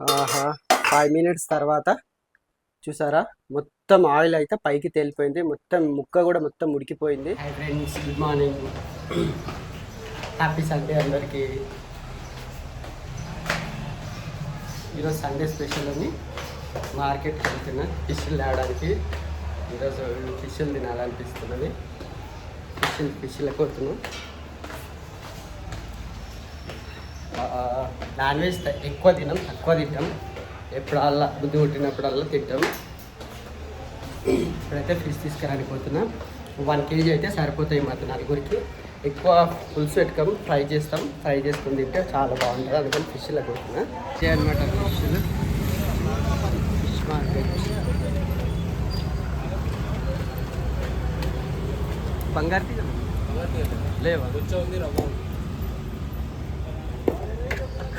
ఆహా five minutes తర్వాత చూసారా? మొత్తం ఆయిల్ అయితే పైకి తేలిపోయింది. మొత్తం ముక్క కూడా మొత్తం ఉడికిపోయింది. Hi friends good morning happy Sunday అందరికీ. ఈరోజు సండే స్పెషల్ అని మార్కెట్కి వెళ్తున్నా. ఫిష్లు తేవడానికి. ఈరోజు ఫిష్లు తినాలనిపిస్తున్నది. ఫిష్ ఫిష్ల కొడుతున్నాం నాన్ వెజ్ ఎక్కువ తినం తక్కువ తింటాం. ఎప్పుడల్లా బుద్ధి పుట్టినప్పుడల్లా తింటాం. ఇప్పుడైతే ఫిష్ తీసుకురానికి పోతున్నా వన్ కేజీ అయితే సరిపోతాయి మాకు నలుగురికి. ఎక్కువ పులుసు పెట్టుకోము ఫ్రై చేస్తాం. ఫ్రై చేసుకుని తింటే చాలా బాగుంటుంది. అందుకని ఫిష్లో కొడుతున్నా. ఇదే అనమాట ఫిష్ ఫిష్ మార్కెట్ బంగారు తీగలు? లేవా?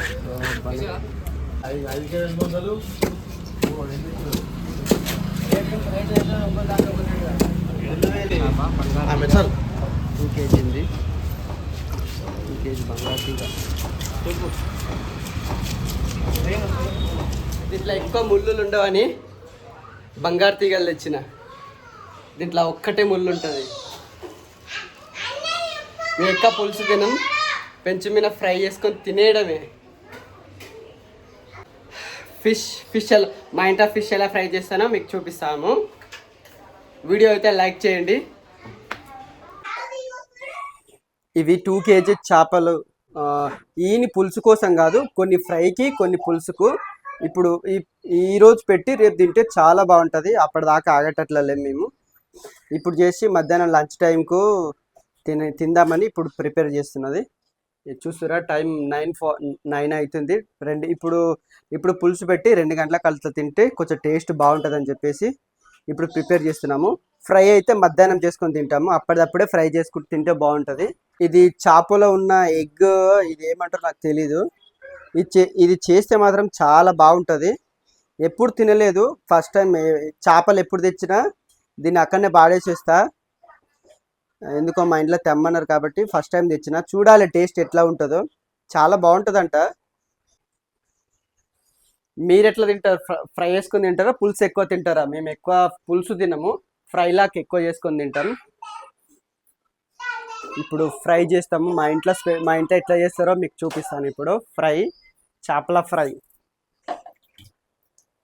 ఓ, బంగారు. టూ కేజీ ఉంది. టూ కేజీ బంగారు తీగ. దీంట్లో ఎక్కువ ముళ్ళులు ఉండవని బంగారు తీగలు తెచ్చిన. దీంట్లో ఒక్కటే ముళ్ళు ఉంటుంది. మేము ఎక్కువ పులుసు తినం పెంచు మీద ఫ్రై చేసుకొని తినేయడమే. ఫిష్ ఫిష్ ఎలా మా ఇంట్లో ఫిష్ ఎలా ఫ్రై చేస్తానో మీకు చూపిస్తాము. వీడియో అయితే లైక్ చేయండి. ఇవి టూ కేజీ చేపలు. ఈని పులుసు కోసం కాదు కొన్ని ఫ్రైకి కొన్ని పులుసుకు. ఇప్పుడు ఈ ఈరోజు రోజు పెట్టి రేపు తింటే చాలా బాగుంటుంది. అప్పటిదాకా ఆగేటట్లే మేము. ఇప్పుడు చేసి మధ్యాహ్నం లంచ్ టైంకు తిన తిందామని ఇప్పుడు ప్రిపేర్ చేస్తున్నది. చూస్తురా టైం నైన్ ఫో నైన్ అవుతుంది రెండు ఇప్పుడు ఇప్పుడు పులుసు పెట్టి రెండు గంటల కలిసి తింటే కొంచెం టేస్ట్ బాగుంటుంది అని చెప్పేసి ఇప్పుడు ప్రిపేర్ చేస్తున్నాము. ఫ్రై అయితే మధ్యాహ్నం చేసుకొని తింటాము. అప్పటిదప్పుడే ఫ్రై చేసుకుని తింటే బాగుంటుంది. ఇది చేపలో ఉన్న ఎగ్ ఇది ఏమంటారో నాకు తెలీదు. ఇది చే- ఇది చేస్తే మాత్రం చాలా బాగుంటుంది. ఎప్పుడు తినలేదు. ఫస్ట్ టైం చేపలు ఎప్పుడు తెచ్చినా దీన్ని అక్కడనే పాడేసేస్తా. ఎందుకో మా ఇంట్లో తెమ్మన్నారు కాబట్టి ఫస్ట్ టైం తెచ్చిన. చూడాలి టేస్ట్ ఎట్లా ఉంటుందో. చాలా బాగుంటుందంట. మీరు ఎట్లా తింటారు? ఫ్రై చేసుకొని తింటారా? పులుసు ఎక్కువ తింటారా? మేము ఎక్కువ పులుసు తినము. ఫ్రై లాక్ ఎక్కువ చేసుకొని తింటాం. ఇప్పుడు ఫ్రై చేస్తాము. మా ఇంట్లో మా ఇంట్లో ఎట్లా చేస్తారో మీకు చూపిస్తాను ఇప్పుడు. ఫ్రై చేపల ఫ్రై.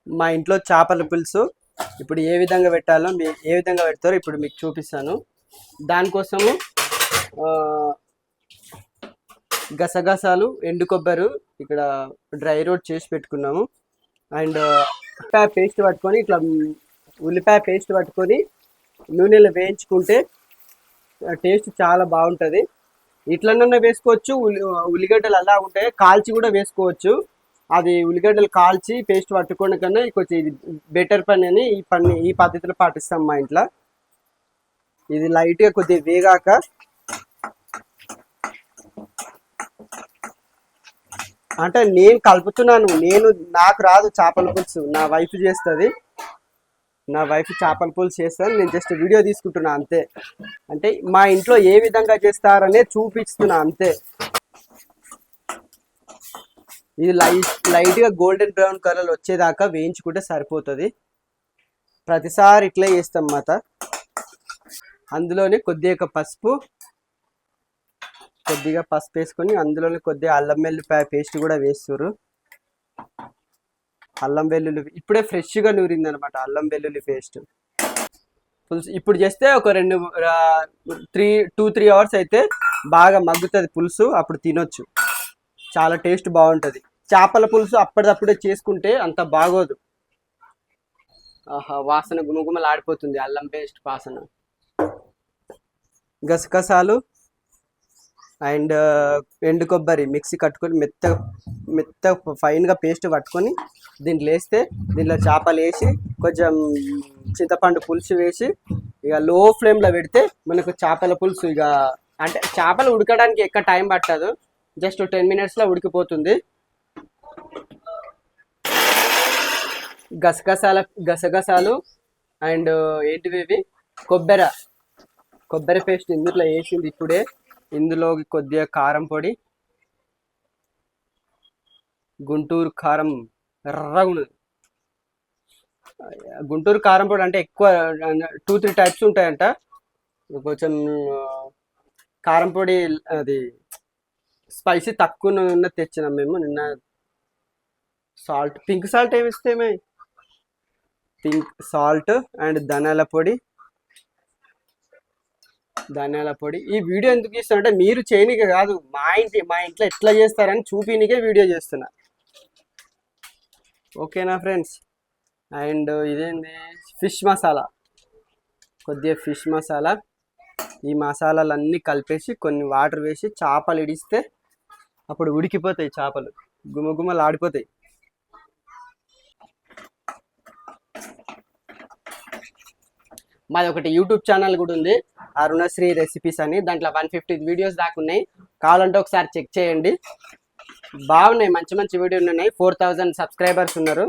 మా ఇంట్లో చేపల పులుసు. ఇప్పుడు ఏ విధంగా పెట్టాలో మీ ఏ విధంగా పెడతారో ఇప్పుడు మీకు చూపిస్తాను. దానికోసము గసగసాలు ఎండు కొబ్బరి ఇక్కడ డ్రై రోడ్ చేసి పెట్టుకున్నాము. అండ్ ఉల్లిపాయ పేస్ట్ పట్టుకొని ఇట్లా ఉల్లిపాయ పేస్ట్ పట్టుకొని నూనెలో వేయించుకుంటే టేస్ట్ చాలా బాగుంటుంది. ఇట్లనన్నా వేసుకోవచ్చు ఉల్లి ఉల్లిగడ్డలు అలా ఉంటాయి కాల్చి కూడా వేసుకోవచ్చు. అది ఉల్లిగడ్డలు కాల్చి పేస్ట్ పట్టుకోవడం కన్నా కొంచెం ఇది బెటర్ పని అని ఈ పని ఈ పద్ధతిలో పాటిస్తాం మా ఇంట్లో. ఇది లైట్గా కొద్దిగా వేగాక అంటే నేను కలుపుతున్నాను. నేను నాకు రాదు చేపల పులుసు. నా వైఫ్ చేస్తుంది. నా వైఫ్ చేపల పులుసు చేస్తాను నేను జస్ట్ వీడియో తీసుకుంటున్నా అంతే. అంటే మా ఇంట్లో ఏ విధంగా చేస్తారనే చూపిస్తున్నా అంతే. ఇది లైట్ లైట్గా గోల్డెన్ బ్రౌన్ కలర్ వచ్చేదాకా వేయించుకుంటే సరిపోతుంది. ప్రతిసారి ఇట్లే చేస్తాం మాత అందులోనే కొద్దిగా పసుపు కొద్దిగా పసుపు వేసుకొని అందులోనే కొద్దిగా అల్లం వెల్లుల్లిపాయ పేస్ట్ కూడా వేస్తారు అల్లం వెల్లుల్లి ఇప్పుడే ఫ్రెష్గా నూరింది అనమాట అల్లం వెల్లుల్లి పేస్ట్. పులుసు ఇప్పుడు చేస్తే ఒక రెండు త్రీ టూ త్రీ అవర్స్ అయితే బాగా మగ్గుతుంది పులుసు అప్పుడు తినొచ్చు. చాలా టేస్ట్ బాగుంటుంది. చేపల పులుసు అప్పటిదప్పుడే చేసుకుంటే అంత బాగోదు. ఆహా వాసన గుమగుమలు ఆడిపోతుంది అల్లం పేస్ట్ వాసన. గసగసాలు అండ్ ఎండు కొబ్బరి మిక్సీ కట్టుకొని మెత్త మెత్త ఫైన్గా పేస్ట్ పట్టుకొని దీంట్లో వేస్తే దీంట్లో చేపలు వేసి కొంచెం చింతపండు పులుసు వేసి ఇక లో ఫ్లేమ్లో పెడితే మనకు చేపల పులుసు ఇక అంటే చేపలు ఉడకడానికి ఎక్కువ టైం పట్టదు. జస్ట్ టెన్ మినిట్స్లో ఉడికిపోతుంది. గసగసాల గసగసాలు అండ్ ఏంటివి ఇవి? కొబ్బరి. కొబ్బరి పేస్ట్ ఇందులో వేసింది ఇప్పుడే. ఇందులో కొద్దిగా కారం పొడి గుంటూరు కారం ఎర్రగా ఉన్నది. గుంటూరు కారం పొడి అంటే ఎక్కువ టూ త్రీ టైప్స్ ఉంటాయంట. కొంచెం కారం పొడి అది స్పైసీ తక్కువ ఉన్న తెచ్చినాం మేము నిన్న. సాల్ట్ పింక్ సాల్ట్ ఏమి ఇస్తే పింక్ సాల్ట్ అండ్ ధనాల పొడి. ధనియాల పొడి. ఈ వీడియో ఎందుకు ఇస్తున్నా అంటే మీరు చేయనికే కాదు మా ఇంటి మా ఇంట్లో ఎట్లా చేస్తారని చూపినికే వీడియో చేస్తున్నా. ఓకేనా ఫ్రెండ్స్? అండ్ ఇదేంది? ఫిష్ మసాలా. కొద్దిగా ఫిష్ మసాలా. ఈ మసాలాలన్నీ కలిపేసి కొన్ని వాటర్ వేసి చేపలు ఇడిస్తే అప్పుడు ఉడికిపోతాయి చేపలు. గుమగుమలు ఆడిపోతాయి మాది ఒకటి యూట్యూబ్ ఛానల్ కూడా ఉంది. అరుణశ్రీ రెసిపీస్ అని. దాంట్లో వన్ ఫిఫ్టీ వీడియోస్ దాకా ఉన్నాయి. కావాలంటే ఒకసారి చెక్ చేయండి. బాగున్నాయి. మంచి మంచి వీడియోలు ఉన్నాయి. ఫోర్ థౌజండ్ సబ్స్క్రైబర్స్ ఉన్నారు.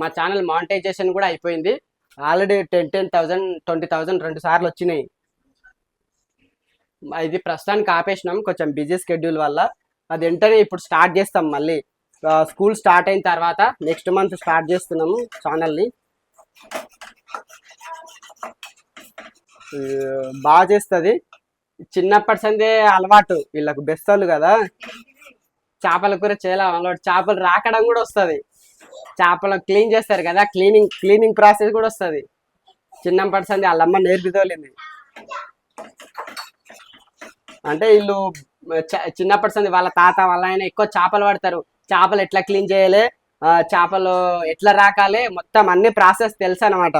మా ఛానల్ మానిటైజేషన్ కూడా అయిపోయింది. Already ten ten thousand twenty thousand రెండు సార్లు వచ్చినాయి. ఇది ప్రస్తుతానికి ఆపేసినాం. కొంచెం బిజీ స్కెడ్యూల్ వల్ల. అది వెంటనే ఇప్పుడు స్టార్ట్ చేస్తాం మళ్ళీ. స్కూల్ స్టార్ట్ అయిన తర్వాత నెక్స్ట్ మంత్ స్టార్ట్ చేస్తున్నాము ఛానల్ని బాగా చేస్తుంది. చిన్నప్పటి సందే అలవాటు. వీళ్ళకు బెస్తలు కదా. చేపల కూర చేయాలి అలవాటు. చేపలు రాకడం కూడా వస్తుంది. చేపలు క్లీన్ చేస్తారు కదా. క్లీనింగ్ క్లీనింగ్ ప్రాసెస్ కూడా వస్తుంది. చిన్నప్పటి సంది వాళ్ళమ్మ నేర్పితోలింది. అంటే వీళ్ళు చిన్నప్పటి సంది వాళ్ళ తాత వాళ్ళ ఆయన ఎక్కువ చేపలు పడతారు. చేపలు ఎట్లా క్లీన్ చేయాలి? ఆ, చేపలు ఎట్లా రాకాలి? మొత్తం అన్ని ప్రాసెస్ తెలుసు అనమాట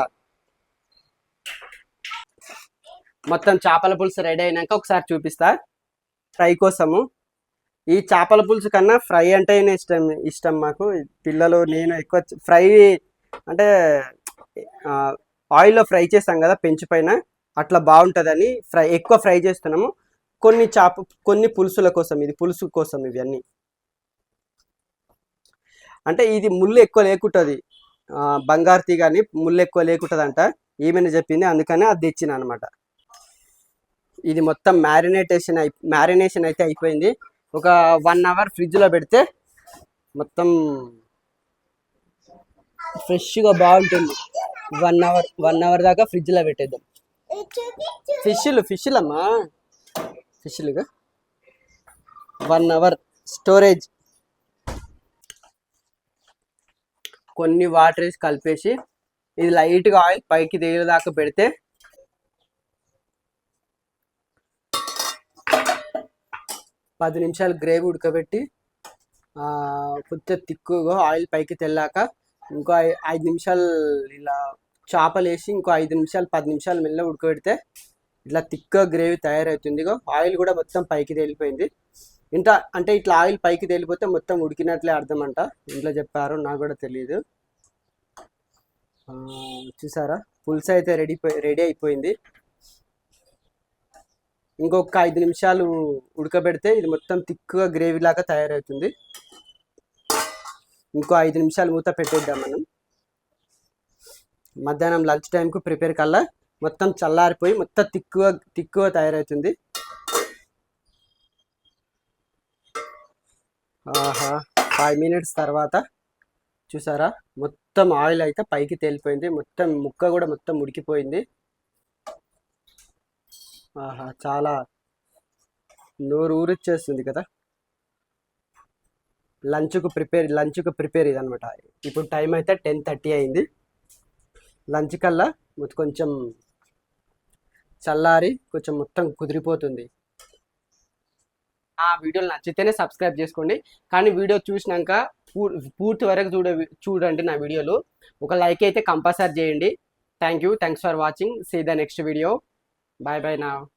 మొత్తం చేపల పులుసు రెడీ అయినాక ఒకసారి చూపిస్తా. ఫ్రై కోసము. ఈ చేపల పులుసు కన్నా ఫ్రై అంటేనే ఇష్టం ఇష్టం మాకు. పిల్లలు నేను ఎక్కువ ఫ్రై అంటే ఆయిల్లో ఫ్రై చేస్తాం కదా పెంచు పైన. అట్లా బాగుంటుందని ఫ్రై ఎక్కువ ఫ్రై చేస్తున్నాము. కొన్ని చేప కొన్ని పులుసుల కోసం ఇది పులుసు కోసం ఇవన్నీ. అంటే ఇది ముళ్ళు ఎక్కువ లేకుంటుంది. బంగారు తీ కానీ ముళ్ళు ఎక్కువ లేకుంటుంది అంట ఏమైనా చెప్పింది అందుకనే అది తెచ్చిన అనమాట. ఇది మొత్తం మ్యారినేటేషన్ అయి మ్యారినేషన్ అయితే అయిపోయింది. ఒక వన్ అవర్ ఫ్రిడ్జ్లో పెడితే మొత్తం ఫ్రెష్గా బాగుంటుంది. వన్ అవర్ వన్ అవర్ దాకా ఫ్రిడ్జ్లో పెట్టేద్దాం. ఫిష్లు ఫిష్లు అమ్మా ఫిష్లుగా? One hour storage. కొన్ని వాటర్ వేసి కలిపేసి ఇది లైట్గా ఆయిల్ పైకి తేలేదాకా పెడితే పది నిమిషాలు గ్రేవీ ఉడకబెట్టి కొంచెం తిక్కుగా ఆయిల్ పైకి తెల్లాక ఇంకో ఐదు నిమిషాలు ఇలా చేపలు వేసి ఇంకో ఐదు నిమిషాలు పది నిమిషాలు మెల్ల ఉడకబెడితే ఇట్లా తిక్గా గ్రేవీ తయారవుతుంది. ఆయిల్ కూడా మొత్తం పైకి తేలిపోయింది. ఇంత అంటే ఇట్లా ఆయిల్ పైకి తేలిపోతే మొత్తం ఉడికినట్లే అర్థం అంట ఇంట్లో చెప్పారు నాకు కూడా తెలియదు చూసారా? పులుసు అయితే రెడీ రెడీ అయిపోయింది. ఇంకొక ఐదు నిమిషాలు ఉడకబెడితే ఇది మొత్తం తిక్కుగా గ్రేవీ లాగా తయారవుతుంది. ఇంకో ఐదు నిమిషాలు మూత పెట్టేద్దాం మనం. మధ్యాహ్నం లంచ్ టైంకు ప్రిపేర్ కల్లా మొత్తం చల్లారిపోయి మొత్తం తిక్కుగా తిక్కుగా తయారవుతుంది. ఆహా ఫైవ్ మినిట్స్ తర్వాత చూసారా? మొత్తం ఆయిల్ అయితే పైకి తేలిపోయింది. మొత్తం ముక్క కూడా మొత్తం ఉడికిపోయింది. ఆహా చాలా నోరు ఊరిచ్చేస్తుంది కదా. లంచ్కు ప్రిపేర్ లంచ్కు ప్రిపేర్ ఇదనమాట ఇప్పుడు టైం అయితే టెన్ థర్టీ అయింది. లంచ్ కల్లా కొంచెం చల్లారి కొంచెం మొత్తం కుదిరిపోతుంది. ఆ వీడియోలు నచ్చితేనే సబ్స్క్రైబ్ చేసుకోండి. కానీ వీడియో చూసినాక పూ- పూర్తి వరకు చూడ చూడండి నా వీడియోలు. ఒక లైక్ అయితే కంపల్సరీ చేయండి. Thank you. Thanks for watching. See the next video. Bye bye now.